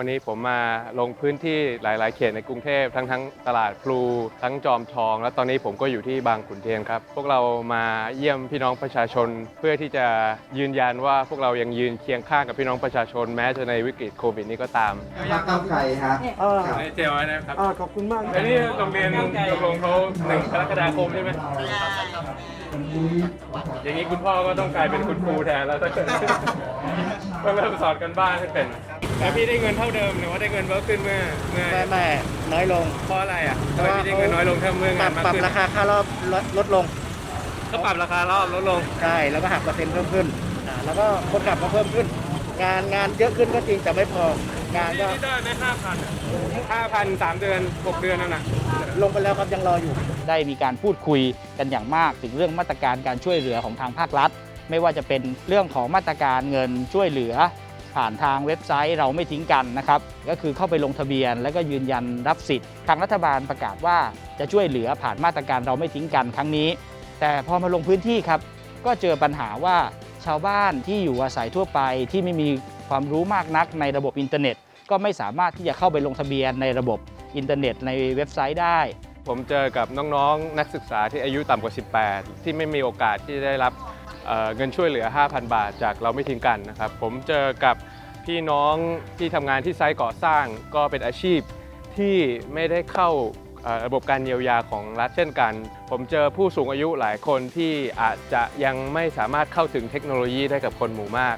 วันนี้ผมมาลงพื้นที่หลาย ๆ เขตในกรุงเทพทั้งทั้งตลาดพลูทั้งจอมทอง และตอนนี้ผมก็อยู่ที่บางขุนเทียนครับ พวกเรามาเยี่ยมพี่น้องประชาชน เพื่อที่จะยืนยันว่าพวกเรายังยืนเคียงข้างกับพี่น้องประชาชนแม้จะในวิกฤตโควิดนี้ก็ตามพรรคก้าวไกลฮะเออเจลนะครับอ่าขอบคุณมากอันนี้โรงเรียนตกลงเขาหนึ่งกรกฎาคมใช่ไหมอย่างนี้คุณพ่อก็ต้องกลายเป็นคุณครูแทนแล้วถ้าเกิด ต้องเริ่มสอนกันบ้านให้เป็นแต่พี่ได้เงินเท่าเดิมหรือว่าได้เงินเพิ่มขึ้นเมื่อเมื่อไม่ไม่น้อยลงเพราะอะไรอะทำไมพี่ได้เงินน้อยลงถ้าเมื่อปรังาบนมากปรับขึ้นราคาค่ารอบลดลดลงก็ปรับราคารอบลดลง ใช่แล้วก็หักเปอร์เซ็นต์เพิ่มขึ้นอ่าแล้วก็คนขับก็เพิ่มขึ้น งานงานเยอะขึ้นก็จริงแต่ไม่พองานนี่ก็นี่ได้ไหมห้าพันห้าพันสามเดือนหกเดือนนั่นน่ะ ลงไปแล้วครับยังรออยู่ ได้มีการพูดคุยกันอย่างมาก ถึงเรื่องมาตรการการช่วยเหลือของทางภาครัฐ ไม่ว่าจะเป็นเรื่องของมาตรการเงินช่วยเหลือ ผ่านทางเว็บไซต์เราไม่ทิ้งกันนะครับก็คือเข้าไปลงทะเบียน แล้วก็ยืนยันรับสิทธิ์ทางรัฐบาลประกาศว่าจะช่วยเหลือผ่านมาตรการเราไม่ทิ้งกันครั้งนี้ แต่พอมาลงพื้นที่ครับก็เจอปัญหาว่าชาวบ้านที่อยู่อาศัยทั่วไปที่ไม่มีความรู้มากนักในระบบอินเทอร์เน็ต ก็ไม่สามารถที่จะเข้าไปลงทะเบียนในระบบอินเทอร์เน็ตในเว็บไซต์ได้ ผมเจอกับน้องๆนักศึกษาที่อายุต่ำกว่า 18 ที่ไม่มีโอกาสที่จะได้รับ เอ่อเงินช่วยเหลือ 5,000 บาท จากเราไม่ทิ้งกันนะครับ ผมเจอกับพี่น้องที่ทำงานที่ไซต์ก่อสร้าง ก็เป็นอาชีพที่ไม่ได้เข้าเอ่อระบบการเยียวยาของรัฐเช่นกัน ผมเจอผู้สูงอายุหลายคนที่อาจจะยังไม่สามารถเข้าถึงเทคโนโลยีได้กับคนหมู่มาก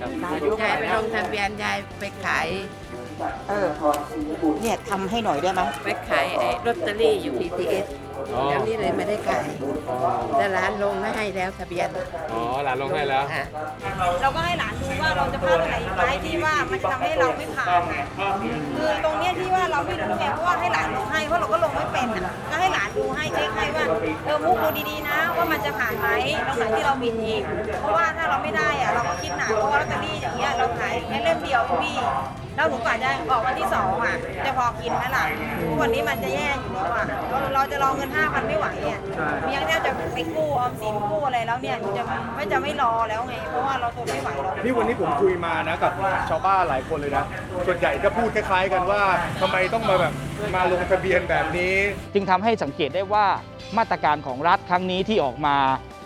ยายไปลงทะเบียนยายไปขาย เออเนี่ยทำให้หน่อยได้ไหมไปขายไอ้ลอตเตอรี่อยู่ PTS อ๋อ แล้วนี่เลยไม่ได้ขายแต่ร้านลงไม่ให้แล้วทะเบียนอ๋อหลานลงให้แล้ว อะ เราก็ให้หลานดูว่าเราจะพลาดตรงไหนอีกไหมที่ว่ามันจะทำให้เราไม่ผ่านไงคือตรงเนี้ยที่ว่าเราไม่รู้ไงเพราะว่าให้หลานลงให้เพราะเราก็ลงไม่เป็นอะก็ให้หลานดูให้เช็คให้ว่าเออมุกดูดีๆนะ ว่ามันจะผ่านไหมตรงไหนที่เราบินอีกเพราะว่าถ้าเราไม่ได้อะเราก็คิดหนักเพราะว่าลอตเตอรี่อย่างเงี้ยเราขายแค่เล่มเดียวพี่ แล้วหนูกว่าจะออกวันที่สองอะ จะพอกินไหมล่ะทุกวันนี้มันจะแย่อยู่แล้วอะเราเราจะรอเงินห้าพันไม่ไหวอะเมียแทบจะไปกู้ออมสินกู้อะไรแล้วเนี่ยหนูจะไม่จะไม่รอแล้วไง เพราะว่าเราทนไม่ไหวแล้ว นี่วันนี้ผมคุยมานะกับชาวบ้านหลายคนเลยนะ ส่วนใหญ่ก็พูดคล้ายๆกันว่าทำไมต้องมาแบบมาลงทะเบียนแบบนี้ จึงทำให้สังเกตได้ว่ามาตรการของรัฐครั้งนี้ที่ออกมา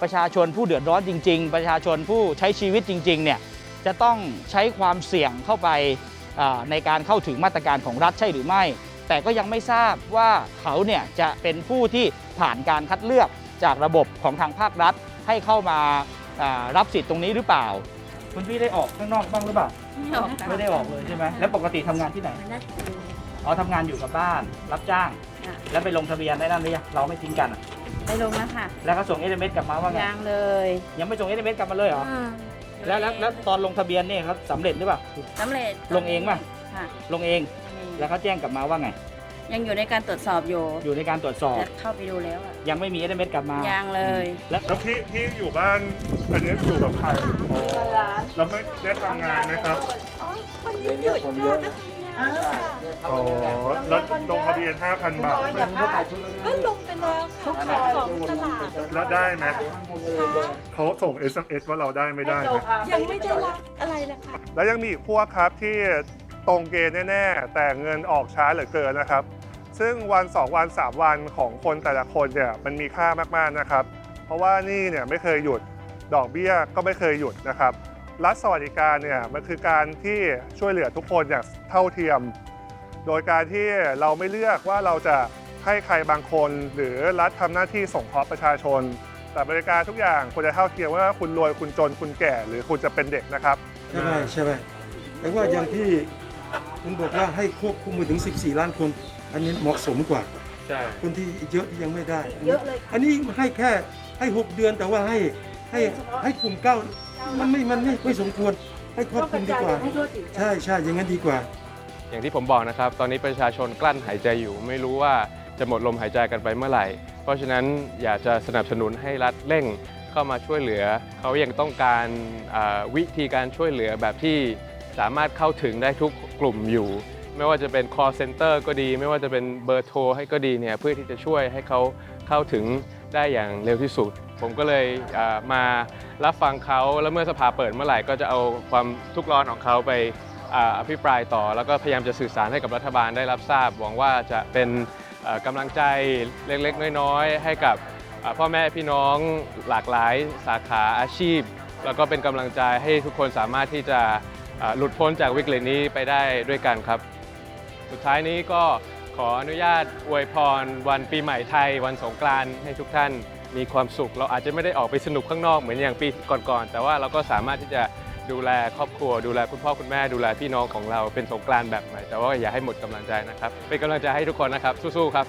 ประชาชนผู้เดือดร้อนจริง ๆ ประชาชนผู้ใช้ชีวิตจริงๆเนี่ยจะต้องใช้ความเสี่ยงเข้าไปอ่า ในการเข้าถึงมาตรการของรัฐใช่หรือไม่ แต่ก็ยังไม่ทราบว่าเขาเนี่ยจะเป็นผู้ที่ผ่านการคัดเลือกจากระบบของทางภาครัฐ ให้เข้ามาอ่ารับสิทธิ์ตรงนี้หรือเปล่า คุณพี่ได้ออกข้างนอกบ้างหรือเปล่าไม่ได้ออกเลยใช่ไหมแล้วปกติทำงานที่ไหนอ๋อทำงานอยู่กับบ้าน รับจ้างค่ะแล้วไปลงทะเบียนได้นั่นหรือยังเราไม่ทิ้งกันอะไปลงแล้วค่ะ แล้วก็ส่งเอ m เกลับมาว่าไงยังเลย ยังไม่ส่งเอ m กลับมาเลยเหรออืม แล้วแล้วแล้วตอนลงทะเบียนเนี่ยครับสำเร็จหรือเปล่าสำเร็จลงเองป่ะค่ะลงเองแล้วเขาแจ้งกลับมาว่าไง ยังอยู่ในการตรวจสอบอยู่อยู่ในการตรวจสอบแต่เข้าไปดูแล้วอะยังไม่มีเอ m กลับมายังเลยแล้วแล้วพี่พี่อยู่บ้านอันนี้อยู่กับใครแล้วไม่ได้ทำงานไหมครับอ๋ อแล้วลงทะเบียน5,000 บาทก็ลงไปแล้วเขาขายของตลาดแล้วได้ไหมเขาส่ง SMS ว่าเราได้ไม่ได้ไหมยังไม่ได้รับอะไรเลยค่ะ แล้วยังมีอีกพวกครับที่ตรงเกณฑ์แน่ๆ แต่เงินออกช้าเหลือเกินนะครับ ซึ่งวัน 2 วัน 3 วันของคนแต่ละคนเนี่ยมันมีค่ามากๆนะครับ เพราะว่านี่เนี่ยไม่เคยหยุดดอกเบี้ยก็ไม่เคยหยุดนะครับ รัฐสวัสดิการเนี่ยมันคือการที่ช่วยเหลือทุกคนอย่างเท่าเทียม โดยการที่เราไม่เลือกว่าเราจะให้ใครบางคน หรือรัฐทำหน้าที่ส่งเคราะห์ประชาชน แต่บริการทุกอย่างควรจะเท่าเทียมว่าคุณรวยคุณจนคุณแก่ หรือคุณจะเป็นเด็กนะครับใช่ไหมใช่ไหมแต่ว่าอย่างที่คุณบอกว่าให้ควบคุมมือถึง 14 ล้านคน อันนี้เหมาะสมกว่าใช่คนที่เยอะที่ยังไม่ได้ เยอะเลย อันนี้ให้แค่ให้ 6 เดือนแต่ว่าให้ให้ให้กลุ่มเก้า มันไม่มันไม่ไม่สมควรให้ครอบคลุมดีกว่า ใช่ใช่อย่างนั้นดีกว่า อย่างที่ผมบอกนะครับ ตอนนี้ประชาชนกลั้นหายใจอยู่ ไม่รู้ว่าจะหมดลมหายใจกันไปเมื่อไหร่ เพราะฉะนั้นอยากจะสนับสนุนให้รัฐเร่งเข้ามาช่วยเหลือ เขายังต้องการอ่าวิธีการช่วยเหลือแบบที่สามารถเข้าถึงได้ทุกกลุ่มอยู่ ไม่ว่าจะเป็น call center ก็ดี ไม่ว่าจะเป็นเบอร์โทรให้ก็ดีเนี่ยเพื่อที่จะช่วยให้เขาเข้าถึงได้อย่างเร็วที่สุด ผมก็เลยมารับฟังเขาแล้วเมื่อสภาเปิดเมื่อไหร่ก็จะเอาความทุกข์ร้อนของเขาไปอภิปรายต่อ แล้วก็พยายามจะสื่อสารให้กับรัฐบาลได้รับทราบหวังว่าจะเป็นกำลังใจเล็กๆ น้อยๆ ให้กับพ่อแม่พี่น้องหลากหลายสาขาอาชีพ แล้วก็เป็นกำลังใจให้ทุกคนสามารถที่จะหลุดพ้นจากวิกฤตนี้ไปได้ด้วยกันครับ สุดท้ายนี้ก็ขออนุญาตอวยพรวันปีใหม่ไทย วันสงกรานต์ให้ทุกท่าน มีความสุข เราอาจจะไม่ได้ออกไปสนุกข้างนอกเหมือนอย่างปีก่อนๆ แต่ว่าเราก็สามารถที่จะดูแลครอบครัว ดูแลคุณพ่อคุณแม่ ดูแลพี่น้องของเราเป็นสงกรานต์แบบใหม่แต่ว่าอย่าให้หมดกำลังใจนะครับ เป็นกำลังใจให้ทุกคนนะครับสู้ๆครับ